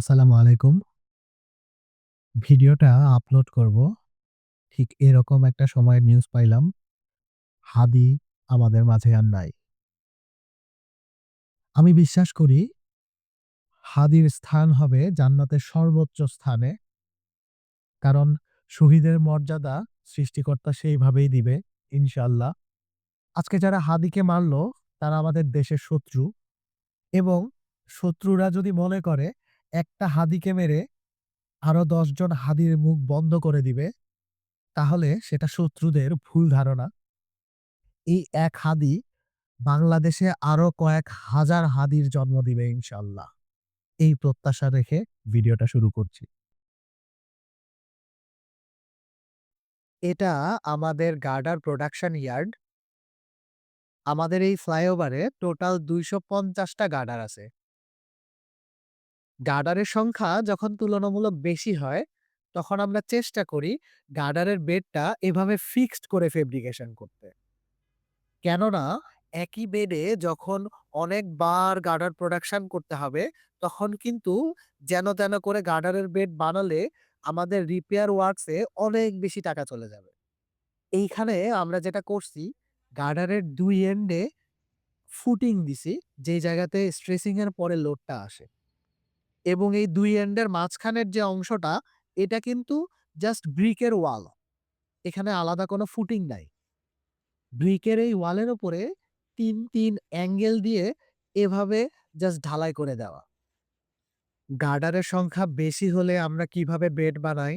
আসসালামু আলাইকুম। ভিডিওটা আপলোড করব। ঠিক এরকম একটা সময়ে নিউজ পাইলাম। হাদি আমাদের মাঝে আর নাই। আমি বিশ্বাস করি, হাদির স্থান হবে জান্নাতের সর্বোচ্চ স্থানে। কারণ শহীদের মর্যাদা সৃষ্টিকর্তা সেইভাবেই দিবে ইনশাল্লাহ আজকে যারা হাদিকে মারল, তারা আমাদের দেশের শত্রু এবং শত্রুরা যদি মনে করে একটা হাদিকে মেরে আরও ১০ জন হাদীর মুখ বন্ধ করে দিবে, তাহলে সেটা শত্রুদের ভুল ধারণা। এই এক হাদি বাংলাদেশে আরও কয়েক হাজার হাদির জন্ম দিবে ইনশাল্লাহ এই প্রত্যাশা রেখে ভিডিওটা শুরু করছি। এটা আমাদের গার্ডার প্রোডাকশন ইয়ার্ড। আমাদের এই ফ্লাইওভারে টোটাল দুইশো পঞ্চাশটা গার্ডার আছে। গার্ডারের সংখ্যা যখন তুলনামূলক বেশি হয়, তখন আমরা চেষ্টা করি গার্ডারের বেডটা এভাবে ফিক্সড করে ফেব্রিকেশন করতে। কেননা একই বেডে যখন অনেকবার গার্ডার প্রোডাকশন করতে হবে, তখন কিন্তু যেন-তেন করে গার্ডারের বেড বানালে আমাদের রিপেয়ার ওয়ার্কসে অনেক বেশি টাকা চলে যাবে। এইখানে আমরা যেটা করছি, গার্ডারের দুই এন্ডে ফুটিং দিছি, যেই জায়গাতে স্ট্রেসিং এর পরে লোডটা আসে। এবং এই দুই এন্ডের মাঝখানের যে অংশটা, এটা কিন্তু জাস্ট ব্রিকের ওয়াল। এখানে আলাদা কোনো ফুটিং নাই। ব্রিকের এই ওয়ালের ওপরে তিন তিন অ্যাঙ্গেল দিয়ে এভাবে জাস্ট ঢালাই করে দেওয়া। গার্ডারের সংখ্যা বেশি হলে আমরা কীভাবে বেড বানাই,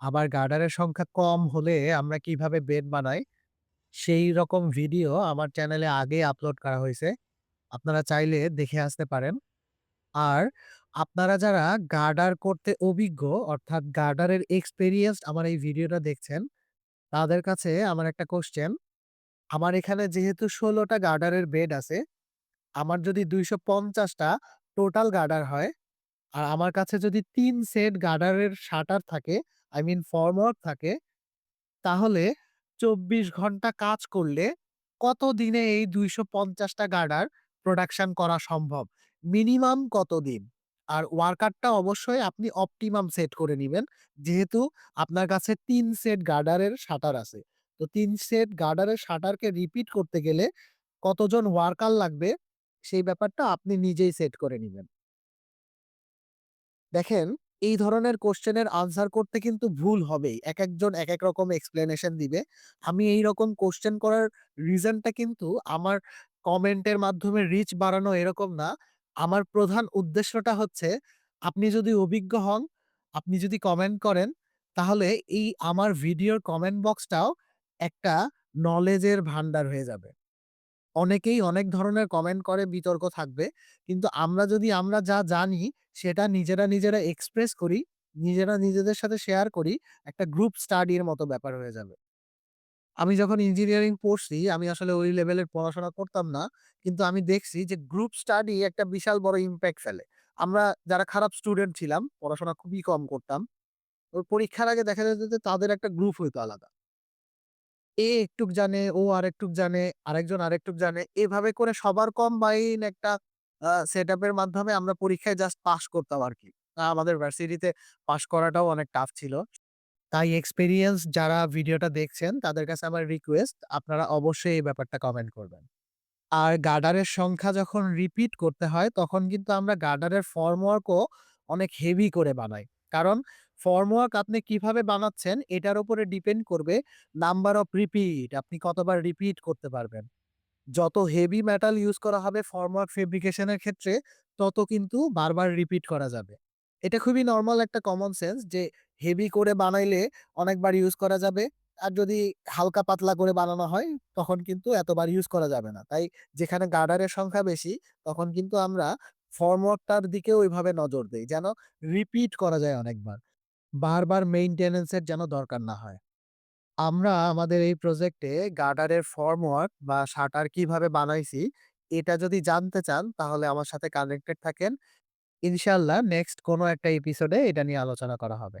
আবার গার্ডারের সংখ্যা কম হলে আমরা কীভাবে বেড বানাই, সেই রকম ভিডিও আমার চ্যানেলে আগেই আপলোড করা হয়েছে আপনারা চাইলে দেখে আসতে পারেন। আর আপনারা যারা গার্ডার করতে অভিজ্ঞ অর্থাৎ গার্ডারের এক্সপেরিয়েন্সড আমার এই ভিডিওটা দেখছেন, তাদের কাছে আমার একটা কোয়েশ্চেন। আমার এখানে যেহেতু ষোলোটা গার্ডারের বেড আছে, আমার যদি ২৫০ টা টোটাল গার্ডার হয়, আর আমার কাছে যদি তিন সেট গার্ডারের শাটার থাকে, আই মিন ফর্মওয়ার্ক থাকে, তাহলে ২৪ ঘণ্টা কাজ করলে কত দিনে এই ২৫০ টা গার্ডার প্রোডাকশন করা সম্ভব? মিনিমাম কতদিন? আর ওয়ার্কারটা অবশ্যই আপনি অপটিমাম সেট করে নিবেন। যেহেতু আপনার কাছে তিন সেট গার্ডারের শাটার আছে। তো তিন সেট গার্ডারের শাটারকে রিপিট করতে গেলে কতজন ওয়ার্কার লাগবে, সেই ব্যাপারটা আপনি নিজেই সেট করে নিবেন। দেখেন, এই ধরনের কোশ্চেনের আনসার করতে কিন্তু ভুল হবেই। এক একজন এক এক রকম এক্সপ্লেনেশন দিবে। আমি এই রকম কোশ্চেন করার রিজনটা কিন্তু আমার কমেন্টের মাধ্যমে রিচ বাড়ানো এরকম না। আমার প্রধান উদ্দেশ্যটা হচ্ছে, আপনি যদি অভিজ্ঞ হন, আপনি যদি কমেন্ট করেন, তাহলে এই আমার ভিডিওর কমেন্ট বক্সটাও একটা নলেজের ভান্ডার হয়ে যাবে। অনেকেই অনেক ধরনের কমেন্ট করে বিতর্ক থাকবে। কিন্তু আমরা যদি আমরা যা জানি সেটা নিজেরা, নিজেরা এক্সপ্রেস করি, নিজেরা নিজেদের সাথে শেয়ার করি, একটা গ্রুপ স্টাডির মতো ব্যাপার হয়ে যাবে। আমি যখন ইঞ্জিনিয়ারিং পড়ছি, আমি আসলে ওই লেভেলের পড়াশোনা করতাম না। কিন্তু আমি দেখছি যে গ্রুপ স্টাডি একটা বিশাল বড় ইমপ্যাক্ট ফেলে। আমরা যারা খারাপ স্টুডেন্ট ছিলাম, পড়াশোনা খুবই কম করতাম। পরীক্ষার আগে দেখা যেত যে তাদের একটা গ্রুপ হইতো আলাদা। এ একটুক জানে, ও আরেকটুক জানে, আরেকজন আরেকটুক জানে। এভাবে করে সবার কম কম্বাইন একটা সেট সেটআপ এর মাধ্যমে আমরা পরীক্ষায় জাস্ট পাস করতাম আর কি আমাদের ভার্সিটিতে পাস করাটাও অনেক টাফ ছিল। তাই এক্সপিরিয়েন্স যারা ভিডিওটা দেখছেন, তাদের কাছে আমার রিকোয়েস্ট আপনারা অবশ্যই এই ব্যাপারটা কমেন্ট করবেন। আর গার্ডারের সংখ্যা যখন রিপিট করতে হয়, তখন কিন্তু আমরা গার্ডারের ফর্মওয়ার্কও অনেক হেভি করে বানাই। কারণ ফর্মওয়ার্ক আপনি কীভাবে বানাচ্ছেন, এটার উপরে ডিপেন্ড করবে নাম্বার অফ রিপিট আপনি কতবার রিপিট করতে পারবেন। যত হেভি মেটাল ইউজ করা হবে ফর্মওয়ার্ক ফেব্রিকেশনের ক্ষেত্রে, তত কিন্তু বারবার রিপিট করা যাবে। এটা খুবই নর্মাল একটা কমন সেন্স যে হেভি করে বানাইলে অনেকবার ইউজ করা যাবে। আর যদি হালকা পাতলা করে বানানো হয়, তখন কিন্তু এতবার ইউজ করা যাবে না। তাই যেখানে গার্ডারের সংখ্যা বেশি, তখন কিন্তু আমরা ফর্মওয়ার্কটার দিকেও ওইভাবে নজর দেই। যেন রিপিট করা যায় অনেকবার। বারবার মেইনটেন্যান্স এর যেন দরকার না হয়। আমরা আমাদের এই প্রজেক্টে গার্ডারের ফর্মওয়ার্ক বা শাটার কীভাবে বানাইছি, এটা যদি জানতে চান, তাহলে আমার সাথে কানেক্টেড থাকেন। ইনশাল্লাহ নেক্সট কোনো একটা এপিসোডে এটা নিয়ে আলোচনা করা হবে।